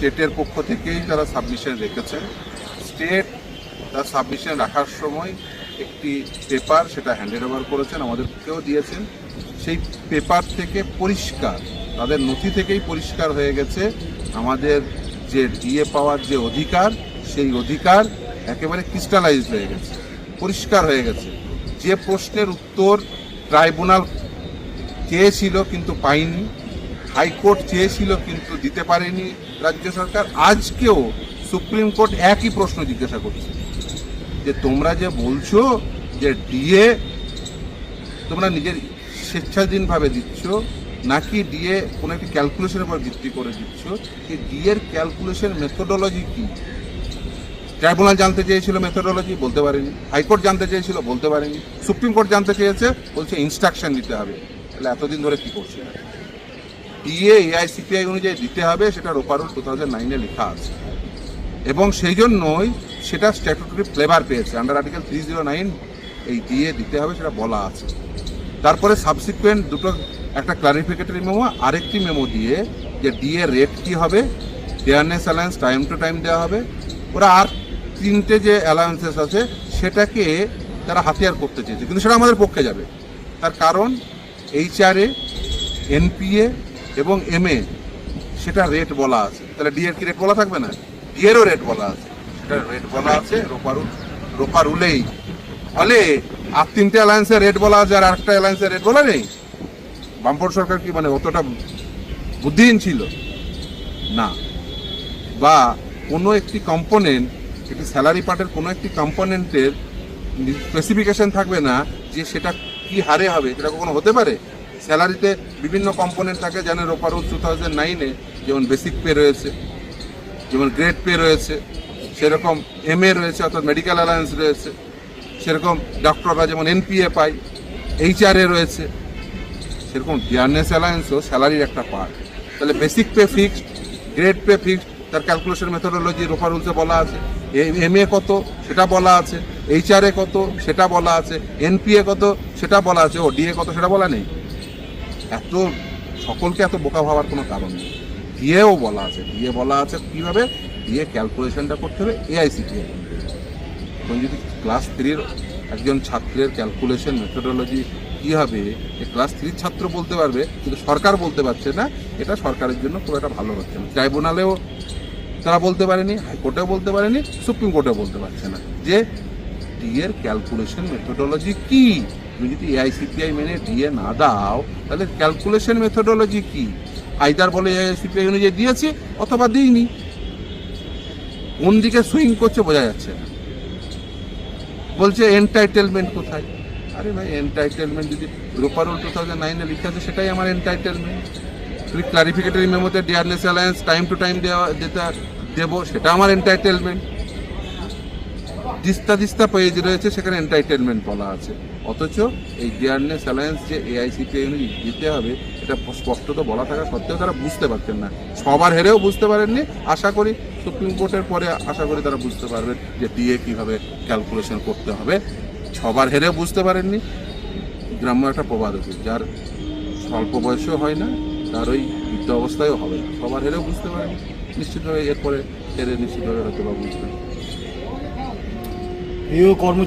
স্টেটের পক্ষ থেকেই তারা সাবমিশন রেখেছেন স্টেট তার সাবমিশন রাখার সময় একটি পেপার সেটা হ্যান্ডেড ওভার করেছেন আমাদেরকেও দিয়েছেন। সেই পেপার থেকে পরিষ্কার, তাদের নথি থেকেই পরিষ্কার হয়ে গেছে। আমাদের যে ডিএ পাওয়ার যে অধিকার, সেই অধিকার একেবারে ক্রিস্টালাইজ হয়ে গেছে, পরিষ্কার হয়ে গেছে। যে প্রশ্নের উত্তর ট্রাইব্যুনাল চেয়েছিল কিন্তু পাইনি হাইকোর্ট চেয়েছিল কিন্তু দিতে পারেনি রাজ্য সরকার। আজকেও সুপ্রিম কোর্ট একই প্রশ্ন জিজ্ঞাসা করছে। যে তোমরা যে বলছো যে ডিএ তোমরা নিজের স্বেচ্ছাধীনভাবে দিচ্ছ, নাকি ডিএ কোনো একটি ক্যালকুলেশনের উপর ভিত্তি করে দিচ্ছ, এই ডিএর ক্যালকুলেশন মেথোডোলজি কি? ট্রাইব্যুনাল জানতে চেয়েছিল মেথোডোলজি বলতে পারেনি। হাইকোর্ট জানতে চেয়েছিল, বলতে পারেনি। সুপ্রিম কোর্ট জানতে চেয়েছে, বলছে ইনস্ট্রাকশন দিতে হবে। তাহলে এতদিন ধরে কী করছে? ডিএ এআইসিপিআই অনুযায়ী দিতে হবে সেটা রোপারুল টু থাউজেন্ড নাইনে লেখা আছে। এবং সেই জন্যই সেটা স্ট্যাটুটরি ফ্লেভার পেয়েছে। Under article three zero nine এই ডিএ দিতে হবে, সেটা বলা আছে। তারপরে সাবসিকুয়েন্ট দুটো একটা ক্লারিফিকেটরি মেমো আরেকটি মেমো দিয়ে যে ডিএ রেট কি হবে dearness allowance time to time দেওয়া হবে। ওরা আর তিনটে যে অ্যালায়েন্সেস আছে, সেটাকে তারা হাতিয়ার করতে চেয়েছে। কিন্তু সেটা আমাদের পক্ষে যাবে। তার কারণ এইচআরএ এনপিএ এবং এমএ সেটা রেট বলা আছে। তাহলে ডিএর কি রেট বলা থাকবে না? ডিএরও রেট বলা আছে। সেটা রেট বলা আছে রোপারু রোপারুলেই ফলে আর তিনটে অ্যালায়েন্সের রেট বলা আছে আর আরেকটা অ্যালায়েন্সের রেট বলা নেই। বামপট সরকার কি মানে অতটা বুদ্ধিহীন ছিল? না। বা কোনো একটি কম্পোনেন্ট একটি স্যালারি পার্টের কোনো একটি কম্পোনেন্টের স্পেসিফিকেশন থাকবে না যে সেটা কি হারে হবে, সেটা কখনো হতে পারে? স্যালারিতে বিভিন্ন কম্পোনেন্ট থাকে যেন রোপারুল টু থাউজেন্ড নাইনে যেমন বেসিক পে রয়েছে, যেমন গ্রেড পে রয়েছে, সেরকম এম এ রয়েছে অর্থাৎ মেডিকেল অ্যালায়েন্স রয়েছে, সেরকম ডক্টররা যেমন এনপিএ পায়, এইচআরএ রয়েছে, সেরকম ডিয়ারনেস অ্যালায়েন্সও স্যালারির একটা পার্ট তাহলে basic pay fixed, grade pay fixed, তার ক্যালকুলেশন মেথোডোলজি রোপার রুলসে বলা আছে এম এ কত সেটা বলা আছে, এইচআরএ কত সেটা বলা আছে, এনপিএ কত সেটা বলা আছে ও ডিএ কত সেটা বলা নেই। এত, সকলকে এত বোকা ভাবার কোনো কারণ নেই। ডিএও বলা আছে ডিএ বলা আছে কীভাবে? ডিএ ক্যালকুলেশনটা করতে হবে এআইসিটিএ এখন যদি ক্লাস থ্রির একজন ছাত্রের ক্যালকুলেশন মেথোডোলজি কী হবে? এ ক্লাস থ্রির ছাত্র বলতে পারবে, কিন্তু সরকার বলতে পারছে না, এটা সরকারের জন্য খুব একটা ভালো হচ্ছে না। ট্রাইব্যুনালেও তারা বলতে পারেনি, হাইকোর্টেও বলতে পারেনি, সুপ্রিম কোর্টেও বলতে পারছে না যে ডিএর ক্যালকুলেশন মেথোডোলজি কি? তুমি যদি এআইসিপিআই মেনে দিয়ে না দাও, তাহলে ক্যালকুলেশন মেথোডোলজি কি? আইদার বলে এআইসিপিআই অনুযায়ী দিয়েছি অথবা দিইনি। কোন দিকে সুইং করছে বোঝা যাচ্ছে না। বলছে এন্টাইটেলমেন্ট কোথায়? আরে ভাই এন্টাইটেলমেন্ট যদি রোপারোল টু থাউজেন্ড নাইনে লিখে আছে, সেটাই আমার এন্টাইটেলমেন্ট তুমি clarificatory মেমোতে dearness allowance time to time দেওয়া দেবো, সেটা আমার এন্টাইটেলমেন্ট দিস্তা দিস্তা পেজ রয়েছে, সেখানে এন্টারটেনমেন্ট বলা আছে। অথচ এই ডিয়ারনেস অ্যালায়েন্স যে এআইসিপি দিতে হবে, এটা স্পষ্টত বলা থাকা সত্ত্বেও তারা বুঝতে পারছেন না। সবার হেরেও বুঝতে পারেননি। আশা করি সুপ্রিম কোর্টের পরে আশা করি তারা বুঝতে পারবেন যে ডিএ কীভাবে ক্যালকুলেশন করতে হবে। সবার হেরেও বুঝতে পারেননি। গ্রাম্য একটা প্রবাদ আছে, যার স্বল্প বয়সেও হয় না, তার ওই বৃদ্ধ অবস্থায়ও হবে না। সবার হেরেও বুঝতে পারেনি নিশ্চিতভাবে এরপরে হেরে নিশ্চিতভাবে হয়তো বা বুঝবেন প্রিয় কর্ম